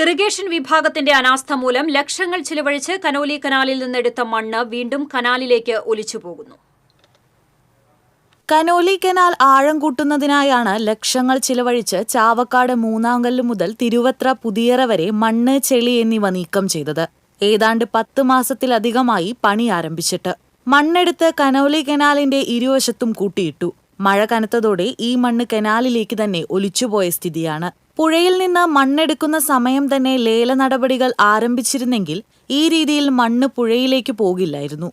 Irrigation വിഭാഗത്തിന്റെ അനാസ്ഥ മൂലം ലക്ഷങ്ങൾ ചിലവഴിച്ച് കനോലി കനാലിൽ നിന്നെടുത്ത മണ്ണ് വീണ്ടും കനാലിലേക്ക് ഒലിച്ചുപോകുന്നു. കനോലി കനാൽ ആഴം കൂട്ടുന്നതിനായാണ് ലക്ഷങ്ങൾ ചിലവഴിച്ച് ചാവക്കാട് മൂന്നാങ്കല്ല് മുതൽ തിരുവത്ര പുതിയറ വരെ മണ്ണ് ചെളി എന്നിവ നീക്കം ചെയ്തത്. ഏതാണ്ട് പത്ത് മാസത്തിലധികമായി പണി ആരംഭിച്ചിട്ട് മണ്ണെടുത്ത് കനോലി കനാലിന്റെ ഇരുവശത്തും കൂട്ടിയിട്ടു. മഴ കനത്തതോടെ ഈ മണ്ണ് കനാലിലേക്ക് തന്നെ ഒലിച്ചുപോയ സ്ഥിതിയാണ്. പുഴയിൽ നിന്ന് മണ്ണെടുക്കുന്ന സമയം തന്നെ ലേല നടപടികൾ ആരംഭിച്ചിരുന്നെങ്കിൽ ഈ രീതിയിൽ മണ്ണ് പുഴയിലേക്ക് പോകില്ലായിരുന്നു.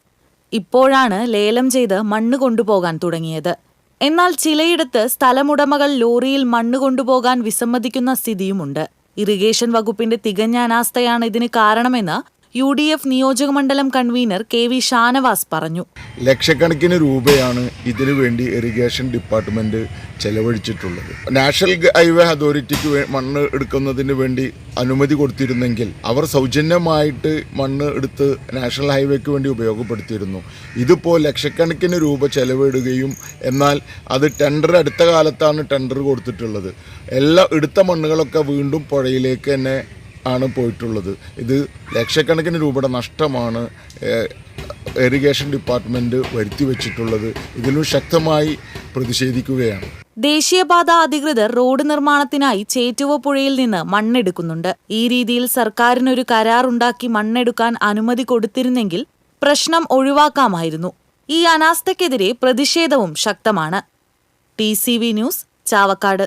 ഇപ്പോഴാണ് ലേലം ചെയ്ത് മണ്ണ് കൊണ്ടുപോകാൻ തുടങ്ങിയത്. എന്നാൽ ചിലയിടത്ത് സ്ഥലമുടമകൾ ലോറിയിൽ മണ്ണ് കൊണ്ടുപോകാൻ വിസമ്മതിക്കുന്ന സ്ഥിതിയുമുണ്ട്. ഇറിഗേഷൻ വകുപ്പിന്റെ തികഞ്ഞ അനാസ്ഥയാണ് ഇതിന് കാരണമെന്ന് യു ഡി എഫ് നിയോജകമണ്ഡലം കൺവീനർ കെ വി ഷാനവാസ് പറഞ്ഞു. ലക്ഷക്കണക്കിന് രൂപയാണ് ഇതിനു വേണ്ടി ഇറിഗേഷൻ ഡിപ്പാർട്ട്മെന്റ് ചെലവഴിച്ചിട്ടുള്ളത്. നാഷണൽ ഹൈവേ അതോറിറ്റിക്ക് മണ്ണ് എടുക്കുന്നതിന് വേണ്ടി അനുമതി കൊടുത്തിരുന്നെങ്കിൽ അവർ സൗജന്യമായിട്ട് മണ്ണ് എടുത്ത് നാഷണൽ ഹൈവേക്ക് വേണ്ടി ഉപയോഗപ്പെടുത്തിയിരുന്നു. ഇതിപ്പോൾ ലക്ഷക്കണക്കിന് രൂപ ചെലവിടുകയും എന്നാൽ അത് ടെൻഡർ അടുത്ത കാലത്താണ് ടെൻഡർ കൊടുത്തിട്ടുള്ളത്. എല്ലാ എടുത്ത മണ്ണുകളൊക്കെ വീണ്ടും പുഴയിലേക്ക് തന്നെ ആണ് പോയിട്ടുള്ളത്. ഇത് ലക്ഷക്കണക്കിന് രൂപയുടെ നഷ്ടമാണ് ഇറിഗേഷൻ വരുത്തി വെച്ചിട്ടുള്ളത്. ഇതിലും ശക്തമായി പ്രതിഷേധിക്കുകയാണ്. ദേശീയപാത അധികൃതർ റോഡ് നിർമ്മാണത്തിനായി ചേറ്റുവ പുഴയിൽ നിന്ന് മണ്ണെടുക്കുന്നുണ്ട്. ഈ രീതിയിൽ സർക്കാരിനൊരു കരാറുണ്ടാക്കി മണ്ണെടുക്കാൻ അനുമതി കൊടുത്തിരുന്നെങ്കിൽ പ്രശ്നം ഒഴിവാക്കാമായിരുന്നു. ഈ അനാസ്ഥയ്ക്കെതിരെ പ്രതിഷേധവും ശക്തമാണ്. T news Chavakkad.